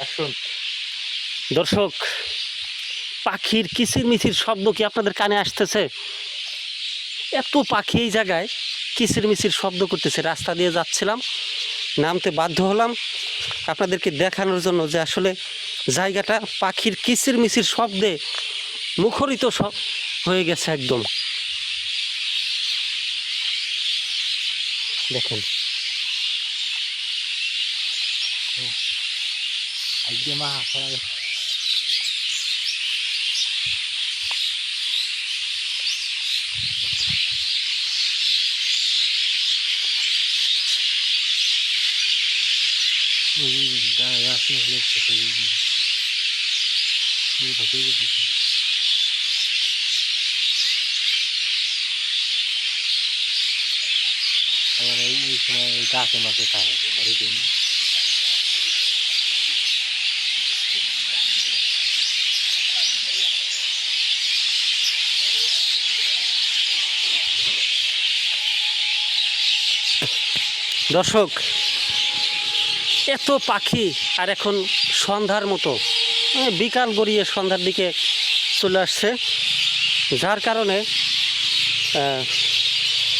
আসুন। দর্শক, পাখির কিচির মিচির শব্দ কি আপনাদের কানে আসতেছে? এত পাখি এই জায়গায় কিচির মিচির শব্দ করতেছে। রাস্তা দিয়ে যাচ্ছিলাম, নামতে বাধ্য হলাম। আপনাদেরকে দেখানোর জন্য যে আসলে জায়গাটা পাখির কিচির মিচির শব্দে মুখরিত স- হয়ে গেছে একদম। দেখেন। আজকে মা আবার এই এই সময় গাছে মাছে থাকে বাড়িতে দর্শক, এত পাখি আর এখন সন্ধ্যার মতো। বিকাল গড়িয়ে সন্ধ্যার দিকে চলে আসছে। যার কারণে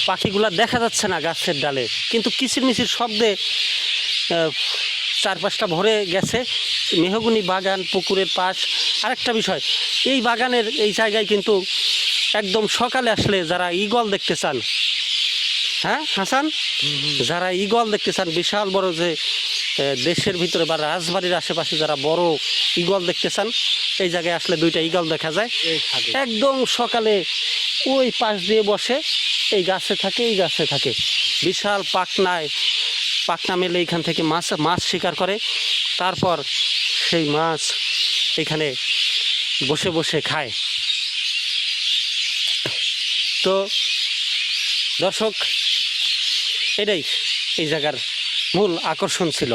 পাখিগুলা দেখা যাচ্ছে না গাছের ডালে। কিন্তু কিচিরমিচির শব্দে চারপাশটা ভরে গেছে। মেহগুনি বাগান, পুকুরের পাশ। আরেকটা বিষয়, এই বাগানের এই জায়গায় কিন্তু একদম সকালে আসলে যারা ঈগল দেখতে চান হ্যাঁ হাসান? যারা ঈগল দেখতে চান, বিশাল বড় যে দেশের ভিতরে বা রাজবাড়ির আশেপাশে যারা বড় ঈগল দেখতে চান, এই জায়গায় আসলে দুইটা ঈগল দেখা যায়। একদম সকালে ওই পাশ দিয়ে বসে, এই গাছে থাকে, এই গাছে থাকে। বিশাল পাকনায় পাকনা মেলে এখান থেকে মাছ মাছ শিকার করে। তারপর সেই মাছ এখানে বসে বসে খায়। তো দর্শক এটাই এই জায়গার মূল আকর্ষণ ছিল।